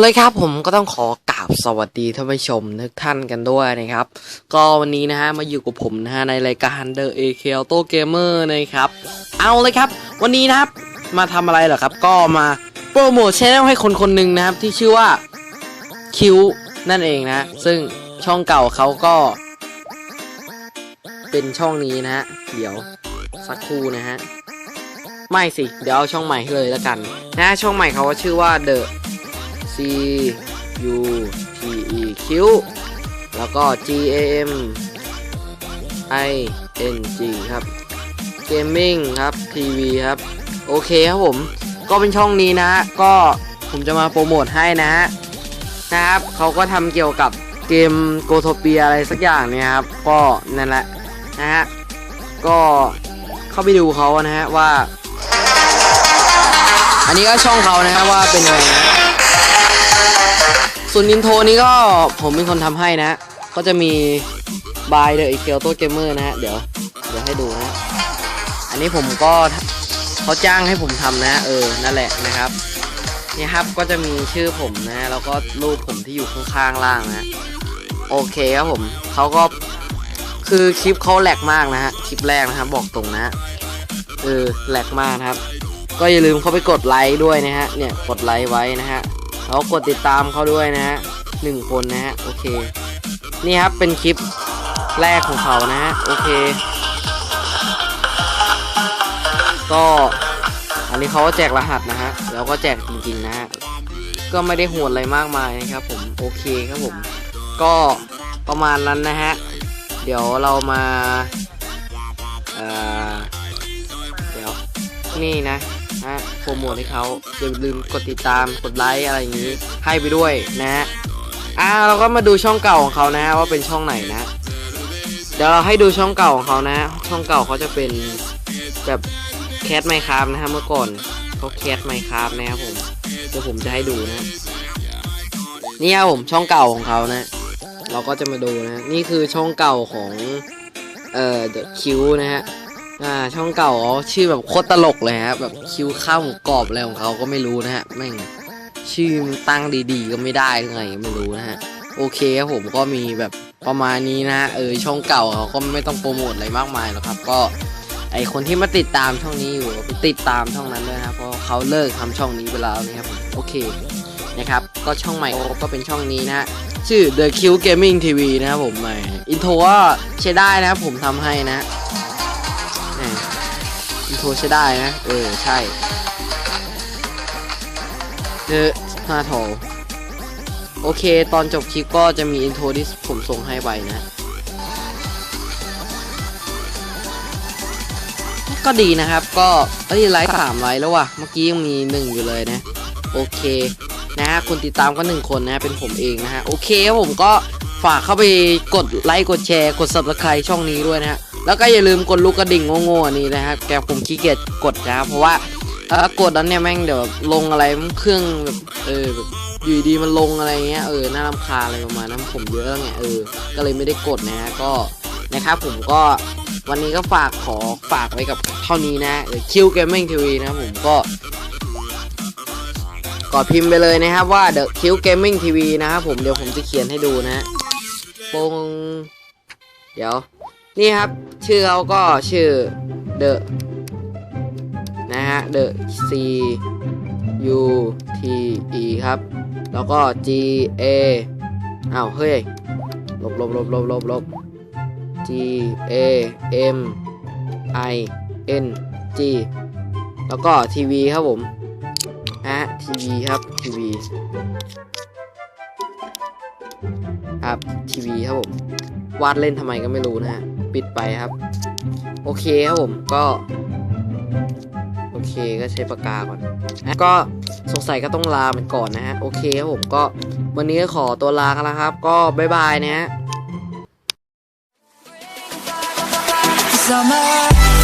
เอาเลยครับผมก็ต้องขอกราบสวัสดีท่านผู้ชมทุกท่านกันด้วยนะครับ ก็วันนี้นะฮะมาอยู่กับผมนะฮะในรายการ The AK Auto Gamer นะครับ เอาเลยครับ วันนี้นะครับมาทำอะไรเหรอครับ ก็มาโปรโมทช anel ให้คนคนหนึ่งนะครับ ที่ชื่อว่าคิวนั่นเองนะ ซึ่งช่องเก่าเขาก็ เป็นช่องนี้นะฮะเดี๋ยวสักครู่นะฮะไม่สิ เดี๋ยวเอาช่องใหม่เลยแล้วกัน นะช่องใหม่เขาก็ชื่อว่า The C U T E Q แล้วก็ G A M I N G ครับ Gaming ครับ TV ครับ โอเคครับผม ก็เป็นช่องนี้นะ ก็ผมจะมาโปรโมทให้นะนะครับเขาก็ทำเกี่ยวกับเกมโกโทเปียอะไรสักอย่างเนี่ยครับ ก็นั่นแหละนะฮะ ก็เข้าไปดูเขานะฮะว่า อันนี้ก็ช่องเขานะฮะว่าเป็นยังไงนะ ส่วนอินโทรนี้ก็ผมเป็นคนทำให้นะ ก็จะมี by the e k e l t o Gamer นะฮะ เดี๋ยว เดี๋ยวให้ดูนะ อันนี้ผมก็เขาจ้างให้ผมทำนะ เออ นั่นแหละนะครับนี่ครับก็จะมีชื่อผมนะ แล้วก็รูปผมที่อยู่ข้างๆล่างนะ โอเคครับผม เขาก็คือคลิปเขาแหลกมากนะฮะ คลิปแรกนะครับ บอกตรงนะ เออ แหลกมากนะครับ ก็อย่าลืมเข้าไปกดไลค์ด้วยนะฮะ เนี่ย กดไลค์ไว้นะฮะ แล้วกดติดตามเขาด้วยนะฮะหนึ่งคนนะฮะโอเค นี่ครับเป็นคลิปแรกของเขานะฮะโอเค ก็อันนี้เขาก็แจกรหัสนะฮะแล้วก็แจกจริงๆนะฮะก็ไม่ได้โหดอะไรมากมายนะครับผมโอเคครับผม ก็ประมาณนั้นนะฮะเดี๋ยวเรามาเอ่อเดี๋ยวนี่นะ ฮะโปรโมทให้เขาอย่าลืมกดติดตามกดไลค์อะไรอย่างนี้ให้ไปด้วยนะฮะอ่าเราก็มาดูช่องเก่าของเขานะฮะว่าเป็นช่องไหนนะ เดี๋ยวเราให้ดูช่องเก่าของเขานะ ช่องเก่าเขาจะเป็นแบบแคสไมคราฟนะฮะเมื่อก่อนเขาแคสไมคราฟนะครับผมเดี๋ยวผมจะให้ดูนะนี่ครับผมช่องเก่าของเขานะ เราก็จะมาดูนะ นี่คือช่องเก่าของเอ่อ The Q นะฮะ อ่าช่องเก่าเขาชื่อแบบโคตรตลกเลยฮะแบบคิวข้าวหมูกรอบอะไรของเขาก็ไม่รู้นะฮะแม่งชื่อตั้งดีๆ ก็ไม่ได้ยังไงไม่รู้นะฮะโอเคครับผมก็มีแบบประมาณนี้นะฮะเออช่องเก่าเขาก็ไม่ต้องโปรโมทอะไรมากมายหรอกครับ ก็ไอคนที่มาติดตามช่องนี้อยู่ติดตามช่องนั้นด้วยนะครับเพราะเขาเลิกทำช่องนี้ไปแล้วนะครับโอเคนะครับก็ช่องใหม่ก็เป็นช่องนี้นะชื่อ The Q Gaming TV นะครับผมใหม่อินโทรก็ใช้ได้นะครับผมทำให้นะ โทรใช้ได้นะ เออ ใช่เออห้าโทรโอเค ตอนจบคลิปก็จะมีอินโทรที่ผมส่งให้ไปนะ ก็ดีนะครับ ก็เอ้ยไลค์สามไลค์แล้วว่ะ เมื่อกี้ยังมีหนึ่งอยู่เลยนะ โอเคนะฮะคนติดตามก็หนึ่งคนนะเป็นผมเองนะฮะ โอเคครับผมก็ฝากเข้าไปกดไลค์กดแชร์ กด subscribe ช่องนี้ด้วยนะฮะ แล้วก็อย่าลืมกดลูกกระดิ่งโง่ๆอันนี้นะครับ แกผมขี้เกียจกดนะครับเพราะว่าถ้ากดนั้นเนี่ยแม่งเดี๋ยวลงอะไรเครื่องแบบเออแบบอยู่ดีมันลงอะไรเงี้ยเออน่ารำคาอะไรประมาณนั้นผมเยอะไงเออ ก็เลยไม่ได้กดนะฮะก็นะครับผมก็วันนี้ก็ฝากขอฝากไว้กับเท่านี้นะเออคิวเกมมิ่งทีวีนะผมก็กดพิมพ์ไปเลยนะครับว่า The Q Gaming TV นะครับผมเดี๋ยวผมจะเขียนให้ดูนะฮะปงเดี๋ยว นี่ครับ ชื่อเขาก็ชื่อ The นะฮะ The C U T E ครับ แล้วก็ G A อ้าว เฮ้ยลบลบลบลบลบลบ G A M I N G แล้วก็ทีวีครับผมฮะทีวีครับทีวีครับทีวีครับผม วาดเล่นทำไมก็ไม่รู้นะฮะ ปิดไปครับ โอเคครับผมก็โอเคก็ใช้ปากกาก่อนนะก็สงสัยก็ต้องลามันก่อนนะฮะโอเคครับผมก็วันนี้ก็ขอตัวลากันแล้วครับ ก็บ๊ายบายนะฮะ Summer